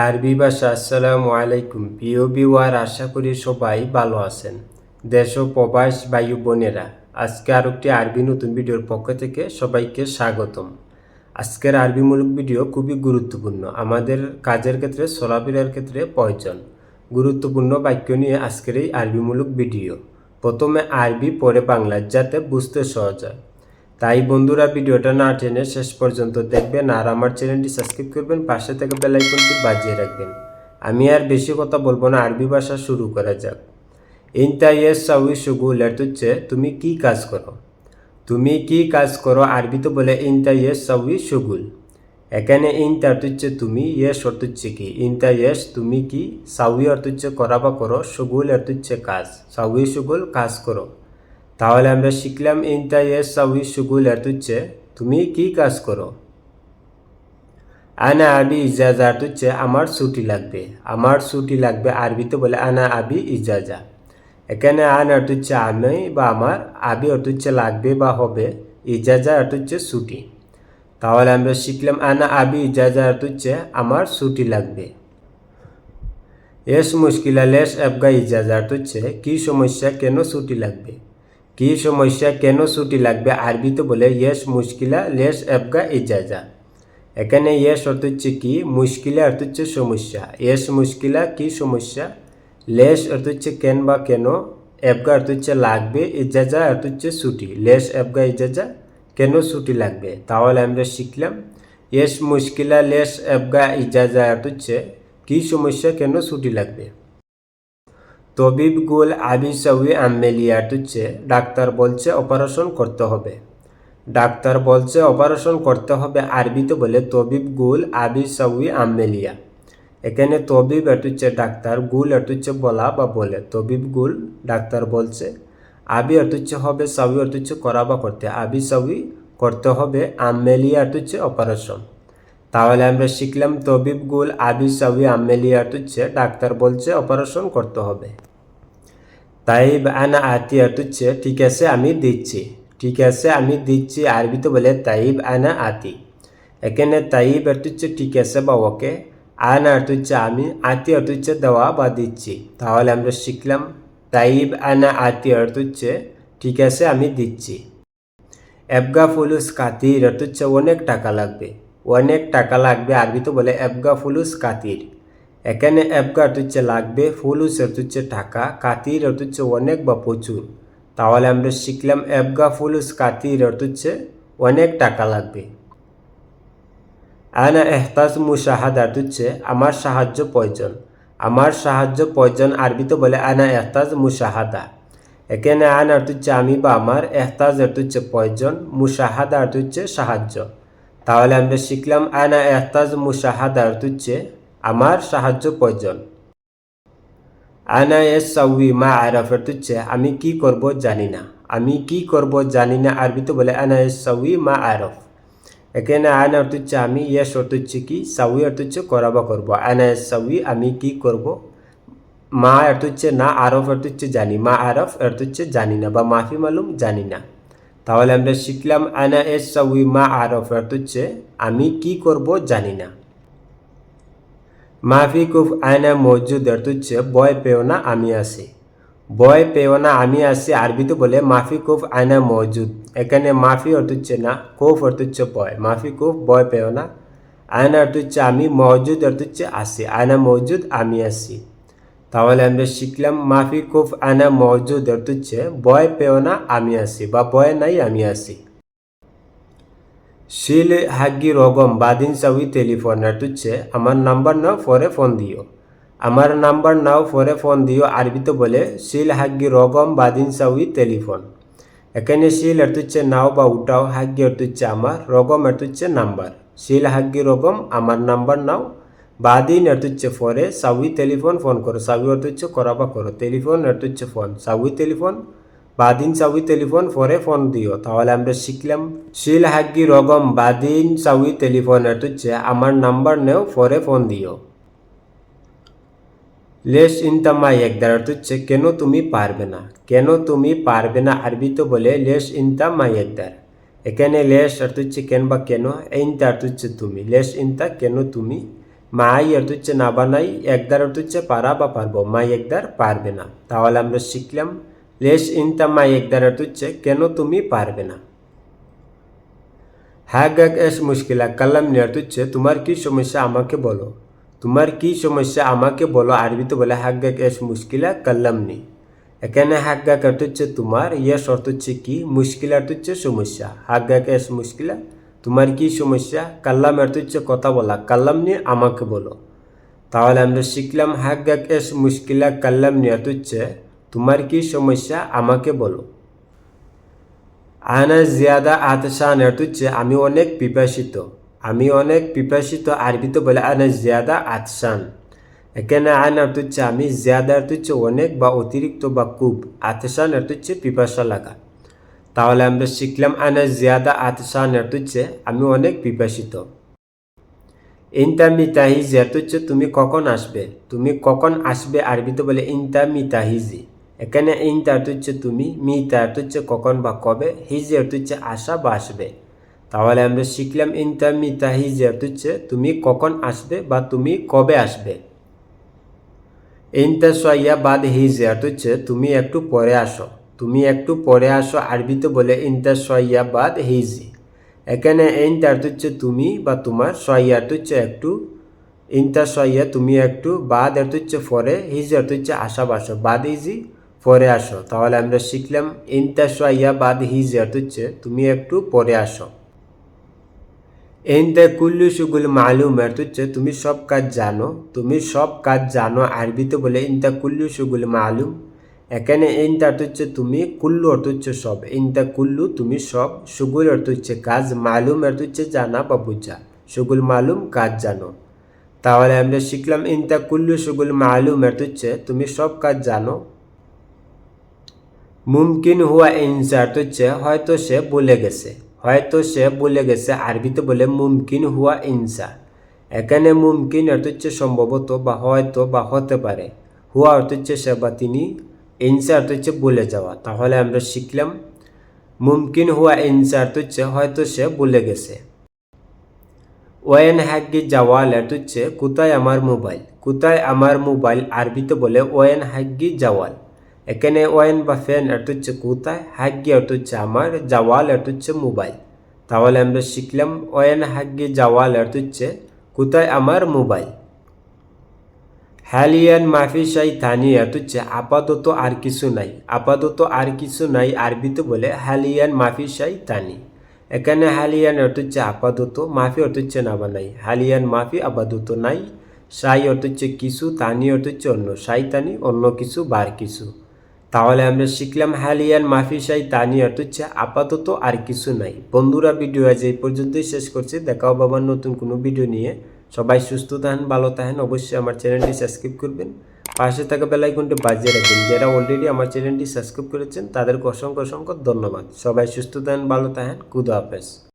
আরবি ভাষা, আসসালামু আলাইকুম। প্রিয় বিওয়ার আশা করি সবাই ভালো আছেন। দেশ ও প্রবাস বায়ু বোনেরা, আজকে আর একটি আরবি নতুন ভিডিওর পক্ষ থেকে সবাইকে স্বাগতম। আজকের আরবিমূলক ভিডিও খুবই গুরুত্বপূর্ণ। আমাদের কাজের ক্ষেত্রে, চলাফেরার ক্ষেত্রে প্রয়োজন। গুরুত্বপূর্ণ বাক্য নিয়ে আজকের এই আরবিমূলক ভিডিও। প্রথমে আরবি, পরে বাংলা, যাতে বুঝতে সহজ হয়। তাই বন্ধুরা ভিডিওটা না টেনে শেষ পর্যন্ত দেখবেন আর আমার চ্যানেলটি সাবস্ক্রাইব করবেন, পাশে থেকে বেল আইকনটি বাজিয়ে রাখবেন। আমি আর বেশি কথা বলব না, আরবি ভাষা শুরু করা যাক। ইনতা ইয়েস সাউই সুগুল এর হচ্ছে, তুমি কি কাজ করো? তুমি কি কাজ করো? আরবিতে বলে ইনতা ইয়েস সাউই সুগুল এখানে ইনতা হচ্ছে তুমি, ইয়েস অর্থ হচ্ছে কি? ইনতা ইয়েস, তুমি কি? সাউই অর্থ হচ্ছে করা বা করো সুগুল অর্থ হচ্ছে কাজ। সাউই সুগুল কাজ করো। তাহলে আমরা শিখলাম ইনতা ইয়েস সাউই সুগুল হচ্ছে তুমি কি কাজ করো? আনা আবি ইজাজা হচ্ছে আমার ছুটি লাগবে। আমার ছুটি লাগবে আরবিতে বলে আনা আবি ইজাজা। এখানে আন হচ্ছে আমি বা আমার, আবি হচ্ছে লাগবে বা হবে, ইজাজা হচ্ছে ছুটি। তাহলে আমরা শিখলাম আনা আবি ইজাজা হচ্ছে আমার ছুটি লাগবে। এস মুশকিলা লেস আবগা ইজাজা হচ্ছে কী সমস্যা, কেন ছুটি লাগবে? কী সমস্যা? কেন ছুটি লাগবে? আরবিতে বলে, ইয়েস মুশকিলা, লেস আবগা ইজাজা। এখানে ইয়েস অর্থ হচ্ছে কি? মুশকিলা অর্থ হচ্ছে সমস্যা। এস মুশকিলা, কি সমস্যা? লেস অর্থ হচ্ছে কেন বা কেন? এবগা অর্থ হচ্ছে লাগবে, ইজাজা অর্থ হচ্ছে ছুটি। লেস এবগা ইজাজা, কেন ছুটি লাগবে? তাহলে আমরা শিখলাম। এস মুশকিলা, লেস এবগা ইজাজা অর্থ হচ্ছে, কী সমস্যা, কেন ছুটি লাগবে? তবিব গুল আবি সাউই আমেলিয়া অর্থ হচ্ছে ডাক্তার বলছে অপারেশন করতে হবে। ডাক্তার বলছে অপারেশন করতে হবে আরবিতে বলে তবিব গুল আবি সাউই আমেলিয়া। এখানে তবিব এট হচ্ছে ডাক্তার, গুল এট হচ্ছে বলা বা বলে, তবিব গুল ডাক্তার বলছে আবি এট হচ্ছে হবে সাউই এট হচ্ছে করা বা করতে আবি সাউই করতে হবে আমেলিয়া এট হচ্ছে অপারেশন। তাহলে আমরা শিখলাম তবিব গুল আবি সাউই আমেলিয়া এট হচ্ছে ডাক্তার বলছে অপারেশন করতে হবে। তাইব আনা আতি এট হচ্ছে ঠিক আছে, আমি দিচ্ছি। ঠিক আছে, আমি দিচ্ছি, আরবিতে বলে তাইব আনা আতি। এখানে তাইব হচ্ছে ঠিক আছে, বা ওকে। আনা হচ্ছে আমি আতি হচ্ছে দেওয়া বা দিচ্ছি। তাহলে আমরা শিখলাম, তাইব আনা আতি হচ্ছে ঠিক আছে, আমি দিচ্ছি। এবগা ফুলুস কাতির হচ্ছে অনেক টাকা লাগবে। অনেক টাকা লাগবে, আরবিতে বলে এবগা ফুলুস কাতির। এখানে অর্থ হচ্ছে লাগবে ফুলুস হচ্ছে টাকা কাতির হচ্ছে অনেক বা প্রচুর। তাহলে আমরা শিখলাম এবগা ফুলুস কাতির হচ্ছে অনেক টাকা লাগবে। আনা এহতাজ মুশাহাদাত হচ্ছে আমার সাহায্য প্রয়োজন। আমার সাহায্য প্রয়োজন আরবিতে বলে আনা এহতাজ মুশাহাদা। এখানে আন হচ্ছে আমি বা আমার এহতাজ হচ্ছে প্রয়োজন অর্থ হচ্ছে সাহায্য। তাহলে আমরা শিখলাম আনা এহতাজ অর্থ হচ্ছে আমার সাহায্য প্রয়োজন। আনা এস সাউই মা আরফ অর্থ হচ্ছে আমি কি করব জানি না। আমি কি করব জানি না। আরবিতে বলে আনা এস সাউই মা আরফ। এখানে আয়না অর্থ হচ্ছে আমি ইয়েস অর্থ হচ্ছে কি সাউই অর্থ হচ্ছে করা বা করব। আয়না সাউই আমি কি করব? মা অর্থ হচ্ছে না, আরফ অর্থ হচ্ছে জানি। মা আরফ অর্থ হচ্ছে জানি না বা মাফি মালুম জানি না। তাহলে আমরা শিখলাম আনা এস সাউই মা আরফ অর্থ হচ্ছে আমি কি করব জানি না। মাফি কুফ আয়না মজুদ হচ্ছে বয় পেও না আমি আসি বয় পেও না আমি আসি আরবিতে বলে মাফি কুফ আয়না মজুদ এখানে মাফি অর্থ হচ্ছে না, কুফ অর্থ হচ্ছে বয়। মাফি কুফ বয় পেও না। আয়না অর্থ হচ্ছে আমি মজুদ অর্থ হচ্ছে আসি আয়না মজুদ আমি আসি তাহলে আমরা শিখলাম মাফি কুফ আয়না মজুদ অর্থ হচ্ছে বয় পেও না আমি আসি বা বয় নাই আমি আসি শিল হাগি রগম বাদিন সাউই টেলিফোন হচ্ছে আমার নাম্বার নাও পরে ফোন দিও। আমার নাম্বার নাও পরে ফোন দিও, আরবিতে বলে, শিল হাগ্গি রগম বাদিন সাউই টেলিফোন এখানে শিল অর্থ হচ্ছে নাও বা উঠাও, হাগ্গি অর্থ হচ্ছে আমার, রগম অর্থ হচ্ছে নাম্বার শিল হাগ্গি রগম, আমার নাম্বার নাও, বাদিন অর্থ হচ্ছে পরে সাউই টেলিফোন ফোন করো সাউই অর্থ হচ্ছে করা বা করো টেলিফোন অর্থ হচ্ছে ফোন সাউই টেলিফোন বাদিন সাউই টেলিফোন পরে ফোন দিও। তাহলে আমরা শিখলাম, শিল হাগি রগম বাদিন সাউই টেলিফোন অর্থ হচ্ছে আমার নাম্বার নেও পরে ফোন দিও। লেস ইনতা মাই একদার অর্থ হচ্ছে কেন তুমি পারবে না। কেন তুমি পারবে না আরবি তো বলে লেস ইন ইনতা মাই একদার। এখানে লেস অর্থ হচ্ছে কেন বা কেন, ইনতা অর্থ হচ্ছে তুমি। লেস ইন ইনতা কেন তুমি? মাই অর্থ হচ্ছে না বা নাই একদার অর্থ হচ্ছে পারা বা পারব, মাই একদার পারবে না। তাহলে আমরা শিখলাম লেশ ইনতা মাই একদার অর্থ হচ্ছে কেন তুমি পারবে না? হ্যাঁ গাক এস মুশকিলা, কাল্লাম নিয়ার্থ হচ্ছে তোমার কি সমস্যা আমাকে বলো? তোমার কি সমস্যা আমাকে বলো? আরবিতে বলে হ্যাঁ গাক এস মুশকিলা, কাল্লাম নি এখানে গাক অর্থ হচ্ছে তোমার ইয়েস অর্থ হচ্ছে কি? মুশকিলা হচ্ছে সমস্যা। হাক গাক এস মুশকিলা, তোমার কি সমস্যা? কাল্লাম অর্থ হচ্ছে কথা বলা, কাল্লাম নিয়ে আমাকে বলো। তাহলে আমরা শিখলাম হাক গাক এস মুশকিলা, কাল্লাম নিয়ে হচ্ছে তোমার কি সমস্যা? আমাকে বলো। আনা জিয়াদা অর্থ হচ্ছে আমি অনেক পিপাসিত। আমি অনেক পিপাসিত আরবিতে বলে আনা জিয়াদা আতশান। এখানে আন হচ্ছে আমি জিয়াদা হচ্ছে অনেক বা অতিরিক্ত বা আতশান অর্থ হচ্ছে পিপাসা লাগা। তাহলে আমরা শিখলাম আনা জিয়াদা অর্থ হচ্ছে আমি অনেক পিপাসিত। ইনতা মিতাহিজি অর্থ হচ্ছে তুমি কখন আসবে? তুমি কখন আসবে আরবিতে বলে ইনতা মিতাহিজি এখানে ইনতা অর্থ হচ্ছে তুমি মিতা অর্থ হচ্ছে কখন বা কবে, হিজি অর্থ হচ্ছে আসা বা আসবে। তাহলে আমরা শিখলাম ইনতা মিতা হিজি অর্থ হচ্ছে তুমি কখন আসবে বা তুমি কবে আসবে। ইনতা সোয়াইয়া বাদ হিজি অর্থ হচ্ছে তুমি একটু পরে আসো। তুমি একটু পরে আসো আরবিতে বলে ইনতা সোয়াইয়া বাদ হিজি। এখানে ইনতা অর্থ হচ্ছে তুমি বা তোমার অর্থ হচ্ছে একটু ইনতা সোয়াইয়া তুমি একটু, বাদ অর্থ হচ্ছে পরে, হিজি অর্থ হচ্ছে আসা। বাসো বাদ হিজি পরে আসো। তাহলে আমরা শিখলাম ইনতা সোয়াইয়া বাদ হিজি অর্থ হচ্ছে, তুমি একটু পরে আসো। ইনতা কুল্লু সুগুল মালুম অর্থ হচ্ছে, তুমি সব কাজ জানো। তুমি সব কাজ জানো আরবিতে বলে ইনতা কুল্লু সুগুল মালুম। এখানে ইনতা হচ্ছে, তুমি কুল্লু অর্থ হচ্ছে সব। ইনতা কুল্লু, তুমি সব সুগুল অর্থ হচ্ছে কাজ, মালুম অর্থ হচ্ছে জানা বা বুঝা। সুগুল মালুম, কাজ জানো। তাহলে আমরা শিখলাম ইনতা কুল্লু সুগুল মালুম অর্থ হচ্ছে, তুমি সব কাজ জানো। মুমকিন হুয়া ইনসার্ট হচ্ছে হয়তো সে বলে গেছে। হয়তো সে বলে গেছে আরবিতে বলে মুমকিন হুয়া ইনসা এখানে মুমকিন অর্থ হচ্ছে সম্ভবত বা হয়তো বা হতে পারে। হুয়া অর্থ হচ্ছে সে বা তিনি ইনসা অর্থ হচ্ছে বলে যাওয়া। তাহলে আমরা শিখলাম, মুমকিন হুয়া ইনসা অর্থ হচ্ছে হয়তো সে বলে গেছে। ওয়েন হ্যাগি জাওয়াল অর্থ হচ্ছে, কোথায় আমার মোবাইল? কোথায় আমার মোবাইল আরবিতে বলে ওয়েন হ্যাগি জাওয়াল। এখানে ওয়েন বা ফ্যান অর্থ হচ্ছে কোথায় হাগ্গি অর্থ হচ্ছে আমার, জাওয়াল অর্থ হচ্ছে মোবাইল। তাহলে আমরা শিখলাম ওয়েন হাগ্গি, জাওয়াল অর্থ হচ্ছে কোথায় আমার, মোবাইল। হ্যালিয়ান মাফি সাই থানি অর্থ হচ্ছে আপাতত আর কিছু নাই। আপাতত আর কিছু নাই, আরবিতে বলে হ্যালিয়ান মাফি সাই তানি এখানে হ্যালিয়ান অর্থ হচ্ছে আপাতত, মাফি অর্থ হচ্ছে না বা নাই। হ্যালিয়ান মাফি, আপাতত নাই। সাই অর্থ হচ্ছে কিছু, তানি অর্থ হচ্ছে অন্য। সাই তানি অন্য কিছু, বার কিছু। তাহলে আমরা শিখলাম হ্যালিয়ান মাফিসাই তানি অর্থ হচ্ছে আপাতত আর কিছু নাই। বন্ধুরা, ভিডিও আজ এই পর্যন্তই শেষ করছি। দেখাও বাবার নতুন কোনো ভিডিও নিয়ে। সবাই সুস্থ থাকেন, ভালো থাকেন। অবশ্যই আমার চ্যানেলটি সাবস্ক্রাইব করবেন। পাশে থাকা বেলাইকনটি বাজিয়ে রাখবেন। যারা অলরেডি আমার চ্যানেলটি সাবস্ক্রাইব করেছেন, তাদেরকে অসংখ্য অসংখ্য ধন্যবাদ। সবাই সুস্থ থাকেন, ভালো থাকেন। কুদা হাফেজ।